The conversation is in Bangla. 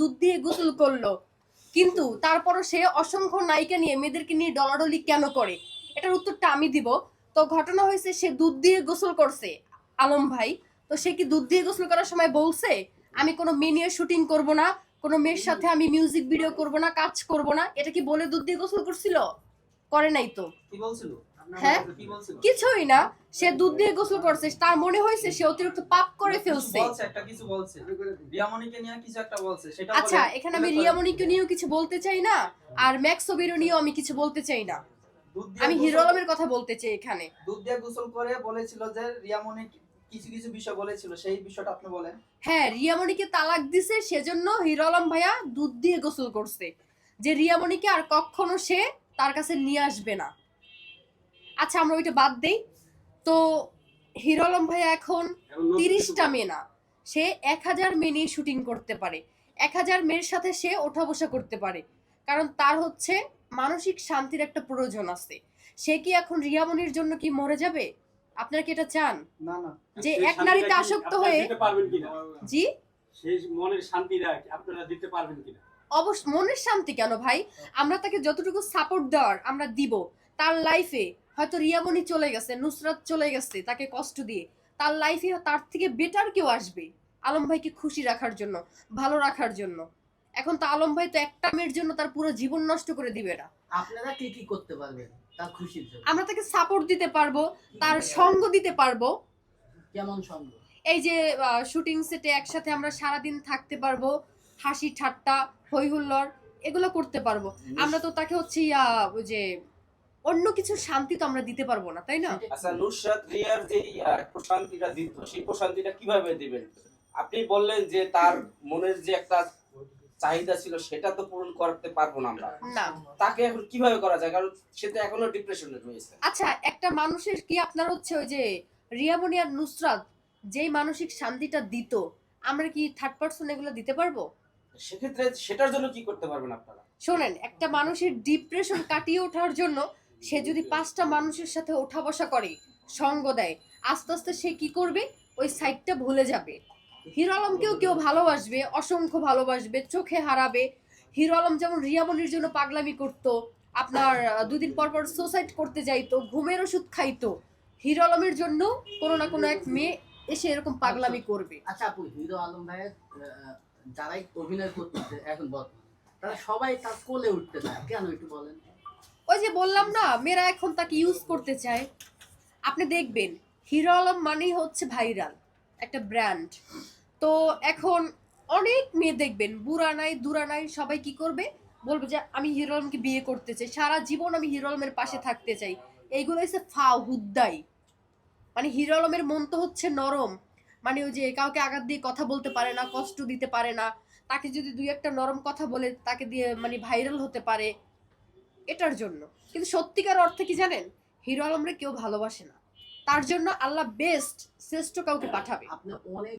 দুধ দিয়ে গোসল করল। কিন্তু তারপরও সে অসংখ্য নায়িকা নিয়ে মেয়েদেরকে নিয়ে ডলাডলি কেন করে? এটার উত্তরটা আমি দিব। তো ঘটনা হয়েছে সে দুধ দিয়ে গোসল করছে। আলম ভাই, তো সে কি দুধ দিয়ে গোসল করার সময় বলছে, আমি কোনো মেয়ে নিয়ে শুটিং করব না, কোনো মেয়ের সাথে আমি মিউজিক ভিডিও করব না, কাজ করব না এটা কি বলে দুধ দিয়ে গোসল করছিল? করে নাই তো। কি বলছিল? হ্যাঁ? কিছুই না। সে দুধ দিয়ে গোসল করছে তার মনে হয়েছে সে অতিরিক্ত পাপ করে ফেলছে। আচ্ছা এখানে আমি রিয়ামণিকে নিয়েও কিছু বলতে চাই না আর ম্যাক্সোবিরও নিয়েও আমি কিছু বলতে চাই না। আমি গোসল- হিরো আলমের কথা বলতে চাই এখানে। দুধ দিয়ে গোসল করে বলেছিল যে রিয়ামণি কিছু কিছু বিষয় বলেছিল সেই বিষয়টা আপনি বলেন। হ্যাঁ রিয়ামণিকে তালাক দিছে সেজন্য হিরো আলম ভাইয়া দুধ দিয়ে গোসল করছে। যে রিয়ামণিকে আর কখনো সে তার কাছে নিয়ে আসবে না। আচ্ছা আমরা ওইটা বাদ দেই। তো হিরো আলম ভাইয়া এখন তিরিশটা মেয়ে না সে এক হাজার মেয়ে নিয়ে শুটিং করতে পারে। এক হাজার মেয়ের সাথে সে ওঠা বসা করতে পারে। কারণ তার হচ্ছে মানসিক শান্তির একটা প্রয়োজন আছে। সে কি এখন রিয়ামনির জন্য কি মরে যাবে? আপনারা কি এটা চান? না না। যে এক নারীতে আসক্ত হয়ে- দিতে পারবেন কিনা? জি? সেই মনের শান্তিটা আপনারা দিতে পারবেন কিনা? অবশ্য মনের শান্তি কেন ভাই? আমরা তাকে যতটুকু সাপোর্ট দেওয়ার আমরা দিব। তার লাইফে হয়তো রিয়ামণি চলে গেছে নুসরাত চলে গেছে তাকে কষ্ট দিয়ে। তার লাইফে তার থেকে বেটার কেউ আসবে আলম ভাইকে খুশি রাখার জন্য ভালো রাখার জন্য। এখন তো আলম ভাই তো একটা মেয়ের জন্য তার পুরো জীবন নষ্ট করে দিবে না। আপনারা কি কি করতে পারবেন তার খুশির জন্য? আমরা তাকে সাপোর্ট দিতে পারব তার সঙ্গ দিতে পারব। কেমন সঙ্গ? এই যে শুটিং সেটে একসাথে আমরা সারাদিন থাকতে পারব হাসি ঠাট্টা হই হুল্লোড় এগুলো করতে পারব। আমরা তো তাকে হচ্ছে ইয়া যে অন্য কিছু শান্তি তো আমরা দিতে পারব না তাই না? আচ্ছা নুসরাত রিয়ার যে প্রশান্তিটা দিত সেই প্রশান্তিটা কীভাবে দিবেন? আপনি বললেন যে তার মনের যে একটা চাহিদা ছিল সেটা তো পূরণ করতে পারব না আমরা। তাকে এখন কীভাবে করা যায়? কারণ সে তো এখনও ডিপ্রেশনে রয়েছে। আচ্ছা একটা মানুষের কি আপনার হচ্ছে ওই যে রিয়ামণি আর নুসরাত যেই মানসিক শান্তিটা দিত আমরা কি থার্ড পার্সন এগুলো দিতে পারব? সেক্ষেত্রে সেটার জন্য কি করতে পারবেন আপনারা? শোনেন একটা মানুষের ডিপ্রেশন কাটিয়ে ওঠার জন্য সে যদি পাঁচটা মানুষের সাথে ওঠা বসা করে সঙ্গ দেয় আস্তে আস্তে সে কি করবে? ওই সাইডটা ভুলে যাবে। হিরো আলমকেও কেউ ভালোবাসবে অসংখ্য ভালোবাসবে চোখে হারাবে। হিরো আলম যেমন রিয়ামনির জন্য পাগলামি করত আপনার দুদিন পর পর সুসাইড করতে যাইতো ঘুমের ওষুধ খাইতো হিরো আলমের জন্য কোনো না কোনো এক মেয়ে এসে এরকম পাগলামি করবে। আচ্ছা আপু হিরো আলম ভাইয়ের যারাই অভিনয় করতেছে এখন বর্তমানে তারা সবাই তার কোলে উঠতে চায় কেন একটু বলেন? ওই যে বললাম না, মেয়েরা এখন তাকে ইউজ করতে চায়। আপনি দেখবেন, হিরো আলম মানেই হচ্ছে ভাইরাল একটা ব্র্যান্ড তো এখন অনেক মেয়ে দেখবেন, বুড়া নাই, দুরা নাই, সবাই কি করবে? বলবে যে, আমি হিরো আলমকে বিয়ে করতে চাই, সারা জীবন আমি হিরো আলমের পাশে থাকতে চাই। এইগুলো হচ্ছে ফাও হুদ্দাই মানে হিরো আলমের মন তো হচ্ছে নরম। মানে ওই যে কাউকে আঘাত দিয়ে কথা বলতে পারে না, কষ্ট দিতে পারে না, তাকে যদি দুই একটা নরম কথা বলে, তাকে দিয়ে মানে ভাইরাল হতে পারে। এটার জন্য। কিন্তু সত্যিকার অর্থে কি জানেন? হিরো আলমরে কেউ ভালোবাসে না। তার জন্য আল্লাহ বেস্ট শ্রেষ্ঠ কাউকে পাঠাবে।